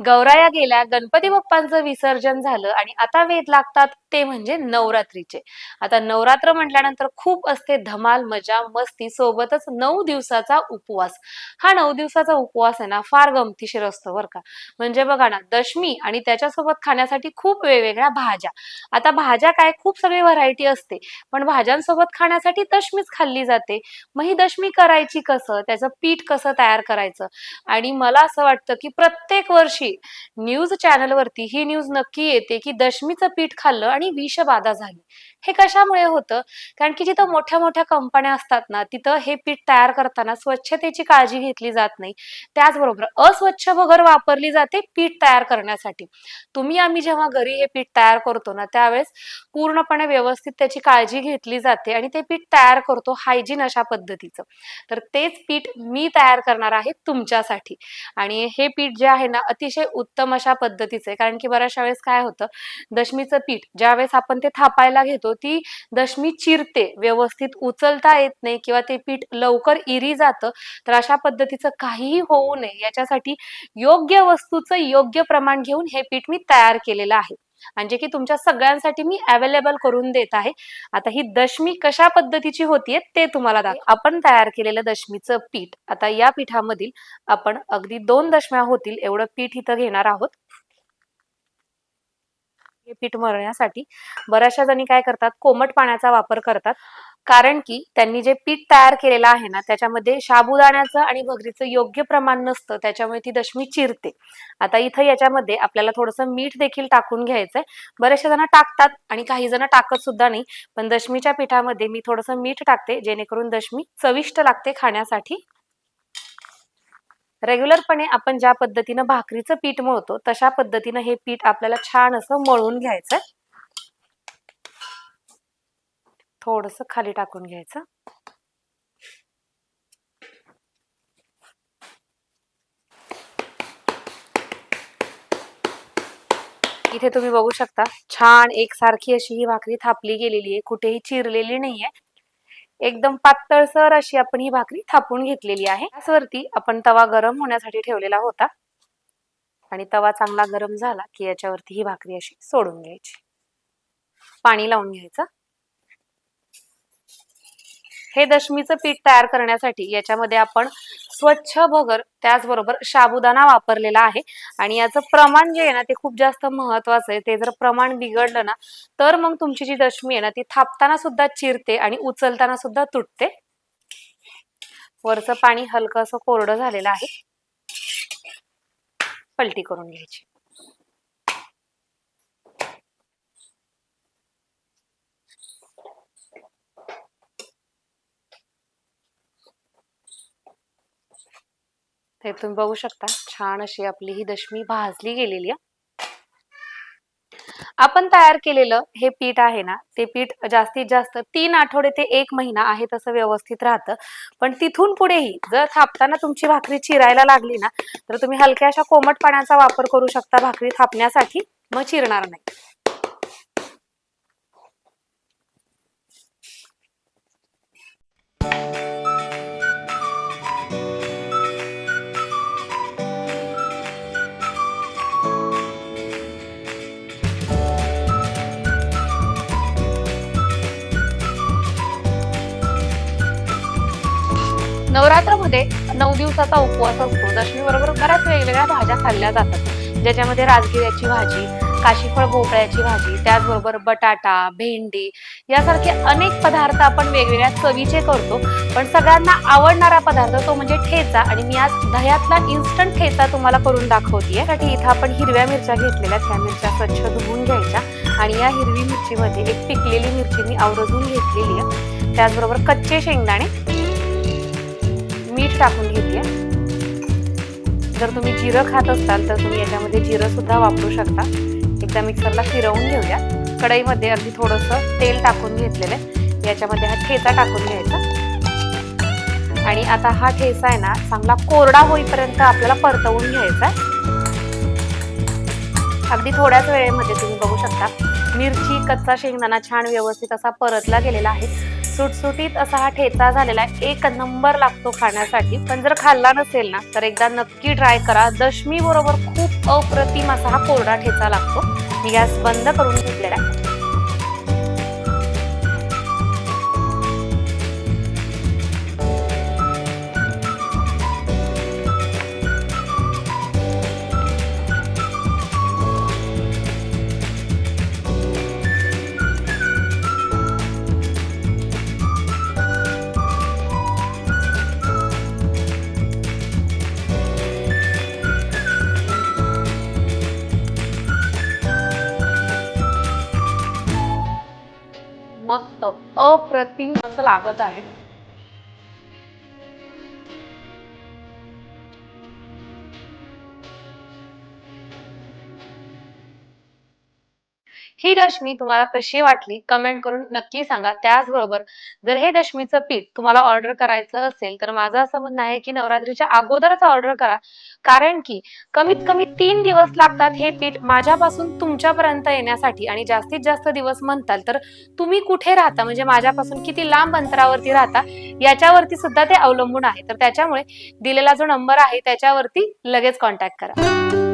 गौराया गेल्या गणपती बाप्पांचं विसर्जन झालं आणि आता वेध लागतात ते म्हणजे नवरात्रीचे. आता नवरात्र म्हटल्यानंतर खूप असते धमाल मजा मस्ती सोबतच नऊ दिवसाचा उपवास. हा नऊ दिवसाचा उपवास आहे ना फार गमतीशीर असतो बरं का. म्हणजे बघा ना दशमी आणि त्याच्यासोबत खाण्यासाठी खूप वेगवेगळ्या भाज्या. आता भाज्या काय खूप सगळी व्हरायटी असते पण भाज्यांसोबत खाण्यासाठी दशमीच खाल्ली जाते. मग ही दशमी करायची कसं? त्याचं पीठ कसं तयार करायचं? आणि मला असं वाटतं की प्रत्येक वर्षी न्यूज चॅनलवरती ही न्यूज नक्की येते की दशमीचं पीठ खाल्लं आणि विषबाधा झाली. हे कशामुळे होतं? कारण की जिथं मोठ्या मोठ्या कंपन्या असतात ना तिथं हे पीठ तयार करताना स्वच्छतेची काळजी घेतली जात नाही. त्याचबरोबर अस्वच्छ बगर वापरली जाते पीठ तयार करण्यासाठी. तुम्ही आम्ही जेव्हा घरी हे पीठ तयार करतो ना त्यावेळेस पूर्णपणे व्यवस्थित त्याची काळजी घेतली जाते आणि ते पीठ तयार करतो हायजीन अशा पद्धतीचं. तर तेच पीठ मी तयार करणार आहे तुमच्यासाठी. आणि हे पीठ जे आहे ना अतिशय अतिशय उत्तम अशा पद्धतीचं. आहे कारण की बऱ्याचशा वेळेस काय होतं दशमीचं पीठ ज्या वेळेस आपण ते थापायला घेतो ती दशमी चिरते व्यवस्थित उचलता येत नाही किंवा ते पीठ लवकर इरी जातं तर अशा पद्धतीचं काहीही होऊ नये. याच्यासाठी योग्य वस्तूचं योग्य प्रमाण घेऊन हे पीठ मी तयार केलेलं आहे. म्हणजे की तुमच्या सगळ्यांसाठी मी अवेलेबल करून देत आहे. आता ही दशमी कशा पद्धतीची होतीये ते तुम्हाला दाखव आपण तयार केलेलं दशमीचं पीठ आता या पिठामधील आपण अगदी दोन दशम्या होतील एवढं पीठ इथं घेणार आहोत. हे पीठ मळण्यासाठी बऱ्याचशा जणी काय करतात? कोमट पाण्याचा वापर करतात. कारण की त्यांनी जे पीठ तयार केलेलं आहे ना त्याच्यामध्ये साबुदाण्याचं आणि भगरीचं योग्य प्रमाण नसतं. त्याच्यामुळे ती दशमी चिरते. आता इथं याच्यामध्ये आपल्याला थोडंसं मीठ देखील टाकून घ्यायचंय. बरेचसे जण टाकतात आणि काही जण टाकत सुद्धा नाही. पण दशमीच्या पिठामध्ये मी थोडंसं मीठ टाकते जेणेकरून दशमी चविष्ट लागते खाण्यासाठी. रेग्युलरपणे आपण ज्या पद्धतीनं भाकरीचं पीठ मळतो तशा पद्धतीनं हे पीठ आपल्याला छान असं मळून घ्यायचं. थोडस खाली टाकून घ्यायचं. इथे तुम्ही बघू शकता छान एकसारखी अशी ही भाकरी थापली गेलेली आहे. कुठेही चिरलेली नाहीये. एकदम पातळसर अशी आपण ही भाकरी थापून घेतलेली आहे. त्याचवरती आपण तवा गरम होण्यासाठी ठेवलेला होता. आणि तवा चांगला गरम झाला की याच्यावरती ही भाकरी अशी सोडून घ्यायची. पाणी लावून घ्यायचं. हे दशमीचं पीठ तयार करण्यासाठी याच्यामध्ये आपण स्वच्छ भगर त्याचबरोबर साबुदाणा वापरलेला आहे. आणि याचं प्रमाण जे आहे ना ते खूप जास्त महत्वाचं आहे. ते जर प्रमाण बिघडलं ना तर मग तुमची जी दशमी आहे ना ती थापताना सुद्धा चिरते आणि उचलताना सुद्धा तुटते. वरचं पाणी हलकं असं कोरडं झालेलं आहे. पलटी करून घ्यायची. ते तुम्ही बघू शकता. छान अशी आपली ही दशमी भाजली गेलेली आहे. आपण तयार केलेलं हे पीठ आहे ना ते पीठ जास्तीत जास्त तीन आठवडे ते एक महिना आहे तसं व्यवस्थित राहतं. पण तिथून पुढेही जर थापताना तुमची भाकरी चिरायला लागली ना तर तुम्ही हलक्या अशा कोमट पाण्याचा वापर करू शकता भाकरी थापण्यासाठी. मग चिरणार नाही. नवरात्रमध्ये नऊ दिवसाचा उपवास असतो. दशमी बरोबर बऱ्याच वेगवेगळ्या भाज्या खाल्ल्या जातात. ज्याच्यामध्ये राजगिऱ्याची भाजी काशीफळ भोपळ्याची भाजी त्याचबरोबर बटाटा भेंडी यासारखे अनेक पदार्थ आपण वेगवेगळ्या चवीचे करतो. पण सगळ्यांना आवडणारा पदार्थ तो म्हणजे ठेचा आणि मी आज दह्यातला इन्स्टंट ठेचा तुम्हाला करून दाखवतीये. साठी इथं आपण हिरव्या मिरच्या घेतलेल्या त्या मिरच्या स्वच्छ धुवून घ्यायच्या आणि या हिरवी मिरचीमध्ये एक पिकलेली मिरची मी आवरजून घेतलेली आहे. त्याचबरोबर कच्चे शेंगदाणे मीठ टाकून घेते. जर तुम्ही जिरं खात असाल तर तुम्ही याच्यामध्ये जिरं सुद्धा वापरू शकता. एकदा मिक्सरला फिरवून घेऊया. कढईमध्ये अगदी थोडंसं तेल टाकून घेतलेलं आहे. याच्यामध्ये हा ठेचा टाकून घ्यायचा. आणि आता हा ठेचा आहे ना चांगला कोरडा होईपर्यंत आपल्याला परतवून घ्यायचा आहे. अगदी थोड्याच वेळेमध्ये तुम्ही बघू शकता. मिरची कच्चा शेंगदाणा छान व्यवस्थित असा परतला गेलेला आहे. सुटसुटीत असा हा ठेचा झालेला एक नंबर लागतो खाण्यासाठी. पण जर खाल्ला नसेल ना तर एकदा नक्की ट्राय करा. दशमी बरोबर खूप अप्रतिम असा हा कोरडा ठेचा लागतो. मी गॅस बंद करून घेतलेला आहे. अप्रतिम असं लागत आहे. ही दशमी तुम्हाला कशी वाटली कमेंट करून नक्की सांगा. त्याचबरोबर जर हे दशमीचं पीठ तुम्हाला ऑर्डर करायचं असेल तर माझं असं म्हणणं आहे की नवरात्रीच्या अगोदरच ऑर्डर करा. कारण की कमीत कमी तीन दिवस लागतात हे पीठ माझ्यापासून तुमच्यापर्यंत येण्यासाठी आणि जास्तीत जास्त दिवस म्हणताल तर तुम्ही कुठे राहता? म्हणजे माझ्यापासून किती लांब अंतरावरती राहता? याच्यावरती सुद्धा ते अवलंबून आहे. तर त्याच्यामुळे दिलेला जो नंबर आहे त्याच्यावरती लगेच कॉन्टॅक्ट करा.